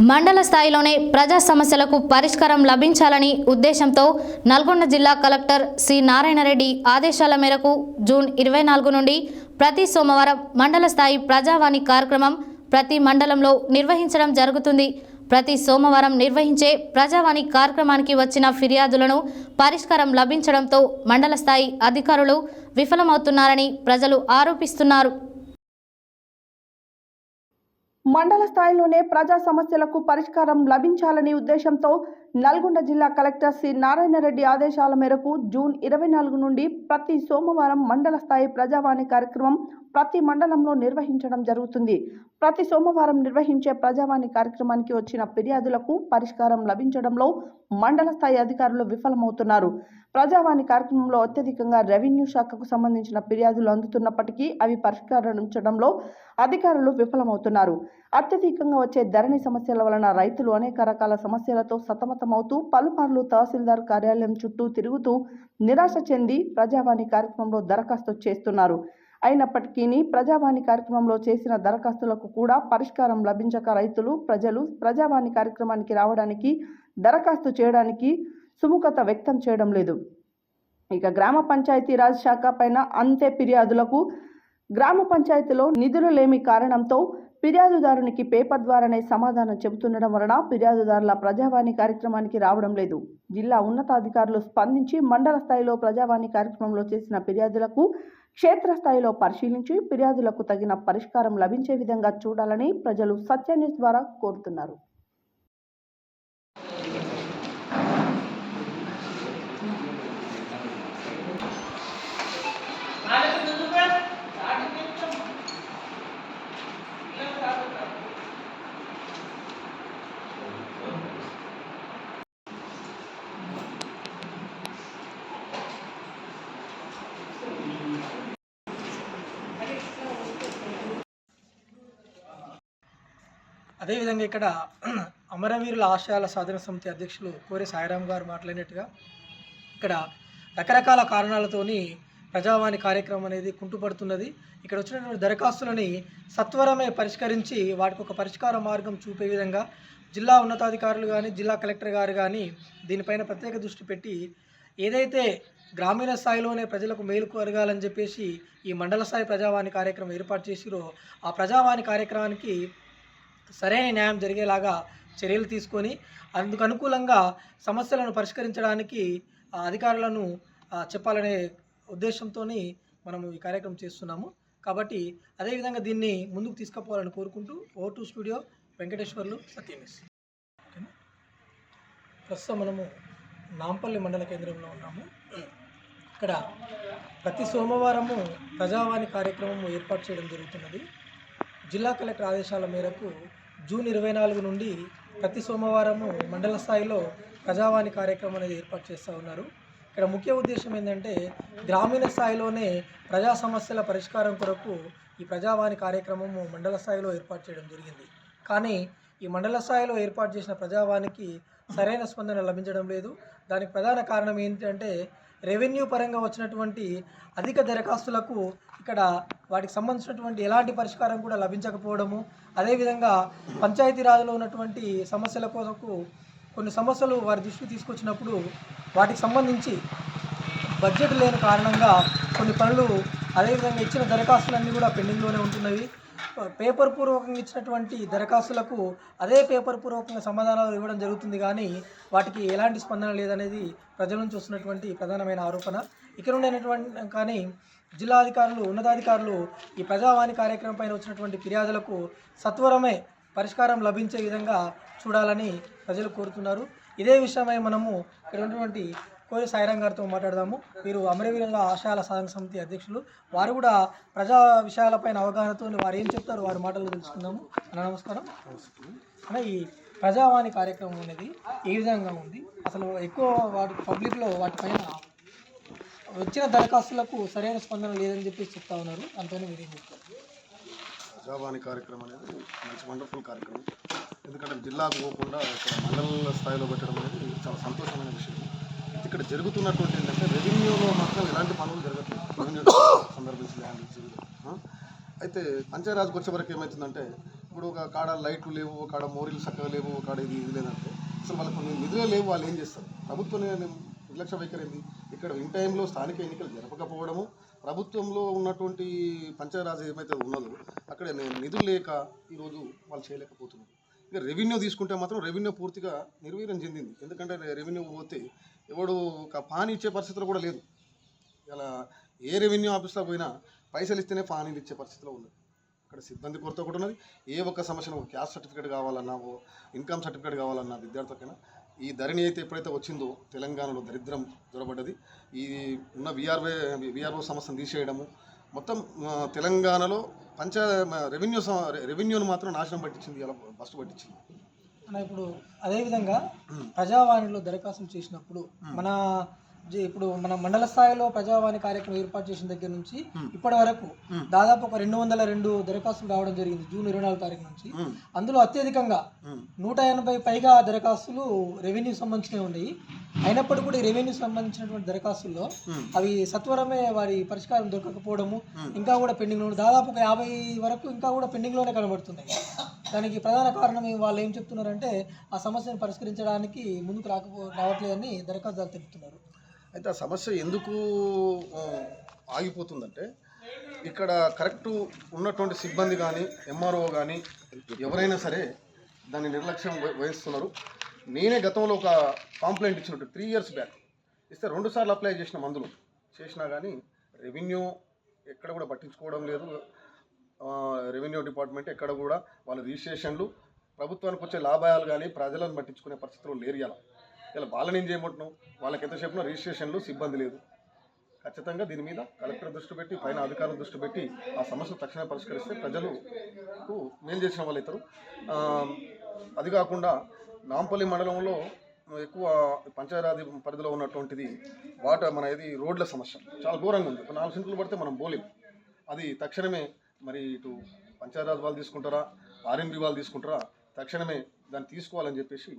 మండల స్థాయిలోనే ప్రజా సమస్యలకు పరిష్కారం లభించాలని ఉద్దేశంతో నల్గొండ జిల్లా కలెక్టర్ సి నారాయణరెడ్డి ఆదేశాల మేరకు జూన్ ఇరవై నాలుగు నుండి ప్రతి సోమవారం మండల స్థాయి ప్రజావాణి కార్యక్రమం ప్రతి మండలంలో నిర్వహించడం జరుగుతుంది. ప్రతి సోమవారం నిర్వహించే ప్రజావాణి కార్యక్రమానికి వచ్చిన ఫిర్యాదులను పరిష్కారం లభించడంతో మండల స్థాయి అధికారులు విఫలమవుతున్నారని ప్రజలు ఆరోపిస్తున్నారు. మండల స్థాయిలోనే ప్రజా సమస్యలకు పరిష్కారం లభించాలనే ఉద్దేశంతో నల్గొండ జిల్లా కలెక్టర్ సి నారాయణరెడ్డి ఆదేశాల మేరకు జూన్ ఇరవై నాలుగు నుండి ప్రతి సోమవారం మండల స్థాయి ప్రజావాణి కార్యక్రమం ప్రతి మండలంలో నిర్వహించడం జరుగుతుంది. ప్రతి సోమవారం నిర్వహించే ప్రజావాణి కార్యక్రమానికి వచ్చిన ఫిర్యాదులకు పరిష్కారం లభించడంలో మండల స్థాయి అధికారులు విఫలమవుతున్నారు. ప్రజావాణి కార్యక్రమంలో అత్యధికంగా రెవెన్యూ శాఖకు సంబంధించిన ఫిర్యాదులు అందుతున్నప్పటికీ అవి పరిష్కరించడంలో అధికారులు విఫలమవుతున్నారు. అత్యధికంగా వచ్చే ధరణి సమస్యల వలన రైతులు అనేక రకాల సమస్యలతో సతమతమవుతూ పలుమార్లు తహసీల్దార్ కార్యాలయం చుట్టూ తిరుగుతూ నిరాశ చెంది ప్రజావాణి కార్యక్రమంలో దరఖాస్తు చేస్తున్నారు. అయినప్పటికీ ప్రజావాణి కార్యక్రమంలో చేసిన దరఖాస్తులకు కూడా పరిష్కారం లభించక రైతులు ప్రజలు ప్రజావాణి కార్యక్రమానికి రావడానికి దరఖాస్తు చేయడానికి సుముఖత వ్యక్తం చేయడం లేదు. ఇక గ్రామ పంచాయతీరాజ్ శాఖ పైన అంతే ఫిర్యాదులకు గ్రామ పంచాయతీలో నిధులు లేమి కారణంతో ఫిర్యాదుదారునికి పేపర్ ద్వారానే సమాధానం చెబుతుండడం వలన ఫిర్యాదుదారుల ప్రజావాణి కార్యక్రమానికి రావడం లేదు. జిల్లా ఉన్నతాధికారులు స్పందించి మండల స్థాయిలో ప్రజావాణి కార్యక్రమంలో చేసిన ఫిర్యాదులకు క్షేత్రస్థాయిలో పరిశీలించి ఫిర్యాదులకు తగిన పరిష్కారం లభించే విధంగా చూడాలని ప్రజలు సత్య న్యూస్ ద్వారా కోరుతున్నారు. అదేవిధంగా ఇక్కడ అమరవీరుల ఆశయాల సాధన సమితి అధ్యక్షులు కోరి సాయిరాం గారు మాట్లాడినట్టుగా ఇక్కడ రకరకాల కారణాలతోని ప్రజావాణి కార్యక్రమం అనేది కుంటుపడుతున్నది. ఇక్కడ వచ్చినటువంటి దరఖాస్తులని సత్వరమే పరిష్కరించి వాటికి ఒక పరిష్కార మార్గం చూపే విధంగా జిల్లా ఉన్నతాధికారులు కానీ జిల్లా కలెక్టర్ గారు కానీ దీనిపైన ప్రత్యేక దృష్టి పెట్టి ఏదైతే గ్రామీణ స్థాయిలోనే ప్రజలకు మేలు కలగాలని చెప్పేసి ఈ మండల స్థాయి ప్రజావాణి కార్యక్రమం ఏర్పాటు చేసిరో ఆ ప్రజావాణి కార్యక్రమానికి సరైన న్యాయం జరిగేలాగా చర్యలు తీసుకొని అందుకు అనుకూలంగా సమస్యలను పరిష్కరించడానికి ఆ, అధికారులను చెప్పాలనే ఉద్దేశంతో మనము ఈ కార్యక్రమం చేస్తున్నాము. కాబట్టి అదేవిధంగా దీన్ని ముందుకు తీసుకుపోవాలని కోరుకుంటూ ఓ టూ స్టూడియో వెంకటేశ్వర్లు సత్యమేష్ ప్రస్తుతం మనము నాంపల్లి మండల కేంద్రంలో ఉన్నాము. ఇక్కడ ప్రతి సోమవారము ప్రజావాణి కార్యక్రమం ఏర్పాటు చేయడం జరుగుతున్నది. జిల్లా కలెక్టర్ ఆదేశాల మేరకు జూన్ ఇరవై నాలుగు నుండి ప్రతి సోమవారము మండల స్థాయిలో ప్రజావాణి కార్యక్రమం అనేది ఏర్పాటు చేస్తూ ఉన్నారు. ఇక్కడ ముఖ్య ఉద్దేశం ఏంటంటే గ్రామీణ స్థాయిలోనే ప్రజా సమస్యల పరిష్కారం కొరకు ఈ ప్రజావాణి కార్యక్రమము మండల స్థాయిలో ఏర్పాటు చేయడం జరిగింది. కానీ ఈ మండల స్థాయిలో ఏర్పాటు చేసిన ప్రజావానికి సరైన స్పందన లభించడం లేదు. దానికి ప్రధాన కారణం ఏంటంటే రెవెన్యూ పరంగా వచ్చినటువంటి అధిక దరఖాస్తులకు ఇక్కడ వాటికి సంబంధించినటువంటి ఎలాంటి పరిష్కారం కూడా లభించకపోవడము అదేవిధంగా పంచాయతీరాజ్లో ఉన్నటువంటి సమస్యల కొరకు కొన్ని సమస్యలు వారి దృష్టికి తీసుకొచ్చినప్పుడు వాటికి సంబంధించి బడ్జెట్ లేని కారణంగా కొన్ని పనులు అదేవిధంగా ఇచ్చిన దరఖాస్తులన్నీ కూడా పెండింగ్లోనే ఉంటున్నవి. పేపర్ పూర్వకంగా ఇచ్చినటువంటి దరఖాస్తులకు అదే పేపర్ పూర్వకంగా సమాధానాలు ఇవ్వడం జరుగుతుంది కానీ వాటికి ఎలాంటి స్పందన లేదనేది ప్రజల నుంచి వస్తున్నటువంటి ప్రధానమైన ఆరోపణ. ఇక్కడ ఉండేటువంటి కానీ జిల్లా అధికారులు ఉన్నతాధికారులు ఈ ప్రజావాణి కార్యక్రమం పైన వచ్చినటువంటి ఫిర్యాదులకు సత్వరమే పరిష్కారం లభించే విధంగా చూడాలని ప్రజలు కోరుతున్నారు. ఇదే విషయమై మనము ఇక్కడ ఉన్నటువంటి కోరి సాయిరాం గారితో మాట్లాడదాము. వీరు అమరవీరుల ఆశయాల సాధన సమితి అధ్యక్షులు. వారు కూడా ప్రజా విషయాలపైన అవగాహనతో వారు ఏం చెప్తారు వారి మాటలు తెలుసుకుందాము. అన్న నమస్కారం. అన్న ఈ ప్రజావాణి కార్యక్రమం అనేది ఏ విధంగా ఉంది? అసలు ఎక్కువ వాటి పబ్లిక్లో వాటిపైన వచ్చిన దరఖాస్తులకు సరైన స్పందన లేదని చెప్పి చెప్తా ఉన్నారు. అంతనే మీరు ఏం చెప్తారు? ప్రజావాణి కార్యక్రమం అనేది మంచి వండర్ఫుల్ కార్యక్రమం. ఎందుకంటే జిల్లాకు పోకుండా ఇక్కడ మండల స్థాయిలో పెట్టడం అనేది చాలా సంతోషమైన విషయం. ఇక్కడ జరుగుతున్నటువంటి ఏంటంటే రెవెన్యూలో మాత్రం ఎలాంటి పనులు జరగట్లేదు. రెవెన్యూ సందర్భించి ల్యాండ్ అయితే పంచాయరాజ్కి వచ్చే వరకు ఏమవుతుందంటే ఇప్పుడు ఒక కాడ లైట్లు లేవు ఒక కాడ మోరీలు చక్కగా లేవు ఒక కాడ ఇది ఇది లేదంటే అసలు వాళ్ళకి కొన్ని నిధులే లేవు వాళ్ళు ఏం చేస్తారు? ప్రభుత్వం నిర్లక్ష్య వైఖరింది ఇక్కడ ఇన్ టైంలో స్థానిక ఎన్నికలు జరపకపోవడము ప్రభుత్వంలో ఉన్నటువంటి పంచాయరాజ్ ఏమైతే ఉన్నదో అక్కడ నిధులు లేక ఈరోజు వాళ్ళు చేయలేకపోతున్నారు. ఇంకా రెవెన్యూ తీసుకుంటే మాత్రం రెవెన్యూ పూర్తిగా నిర్వీర్యం చెందింది. ఎందుకంటే రెవెన్యూ పోతే ఎవడు ఒక పాన్ ఇచ్చే పరిస్థితులు కూడా లేదు. ఇలా ఏ రెవెన్యూ ఆఫీస్లో పోయినా పైసలు ఇస్తేనే పానీలు ఇచ్చే పరిస్థితిలో ఉన్నది. అక్కడ సిబ్బంది కొరత ఒకటి ఉన్నది. ఏ ఒక్క సమస్యను ఒక క్యాస్ట్ సర్టిఫికేట్ కావాలన్నా ఓ ఇన్కమ్ సర్టిఫికేట్ కావాలన్నా విద్యార్థులకైనా ఈ ధరణి అయితే ఎప్పుడైతే వచ్చిందో తెలంగాణలో దరిద్రం జొరబడ్డది. ఈ ఉన్న విఆర్ఓ విఆర్ఓ సమస్యను తీసేయడము మొత్తం తెలంగాణలో పంచ రెవెన్యూ రెవెన్యూను మాత్రం నాశనం పట్టించింది ఇలా ఫస్ట్ పట్టించింది. ఇప్పుడు అదేవిధంగా ప్రజావాణిలో దరఖాస్తులు చేసినప్పుడు మన ఇప్పుడు మన మండల స్థాయిలో ప్రజావాణి కార్యక్రమం ఏర్పాటు చేసిన దగ్గర నుంచి ఇప్పటి వరకు దాదాపు ఒక రెండు వందల రెండు దరఖాస్తులు రావడం జరిగింది జూన్ ఇరవై నాలుగు తారీఖు నుంచి. అందులో అత్యధికంగా. నూట ఎనభై పైగా దరఖాస్తులు రెవెన్యూ సంబంధించినవి ఉన్నాయి అయినప్పటికీ కూడా రెవెన్యూ సంబంధించినటువంటి దరఖాస్తుల్లో. అవి సత్వరమే వారి పరిష్కారం దొరకకపోవడము ఇంకా కూడా పెండింగ్లో. దాదాపు ఒక యాభై వరకు ఇంకా కూడా పెండింగ్లోనే కనబడుతున్నాయి దానికి ప్రధాన కారణం వాళ్ళు ఏం చెప్తున్నారంటే ఆ సమస్యను పరిష్కరించడానికి ముందుకు రాకపో రావట్లేదని దరఖాస్తుదారులు తెలుపుతున్నారు అయితే ఆ సమస్య ఎందుకు ఆగిపోతుందంటే ఇక్కడ కరెక్ట్ ఉన్నటువంటి సిబ్బంది కానీ ఎంఆర్ఓ కానీ ఎవరైనా సరే దాన్ని నిర్లక్ష్యం వహిస్తున్నారు. నేనే గతంలో ఒక కాంప్లైంట్ ఇచ్చినట్టు త్రీ ఇయర్స్ బ్యాక్ ఇస్తే రెండు సార్లు అప్లై చేసిన మందులు. చేసినా కానీ రెవెన్యూ ఎక్కడ కూడా పట్టించుకోవడం లేదు. రెవెన్యూ డిపార్ట్మెంట్ ఎక్కడ కూడా వాళ్ళ రిజిస్ట్రేషన్లు ప్రభుత్వానికి వచ్చే లాభాలు కానీ ప్రజలను పట్టించుకునే పరిస్థితులు లేరు ఇలా ఇలా వాళ్ళని ఏం చేయమంటున్నాం వాళ్ళకి ఎంత చెప్పినా రిజిస్ట్రేషన్లు సిబ్బంది లేదు. ఖచ్చితంగా దీని మీద కలెక్టర్ దృష్టి పెట్టి పైన అధికారుల దృష్టి పెట్టి ఆ సమస్యను తక్షణమే పరిష్కరిస్తే ప్రజలకు మేలు చేసిన వాళ్ళు అవుతారు. అది కాకుండా నాంపల్లి మండలంలో ఎక్కువ పంచాయతీ పరిధిలో ఉన్నటువంటిది వాటర్ మన ఇది రోడ్ల సమస్య. చాలా ఘోరంగా ఉంది. ఒక నాలుగు సెంట్లు పడితే మనం పోలేం. అది తక్షణమే మరి ఇటు పంచాయతీ వాళ్ళు తీసుకుంటారా? ఆర్ఎంబీ వాళ్ళు తీసుకుంటారా? తక్షణమే దాన్ని తీసుకోవాలని చెప్పేసి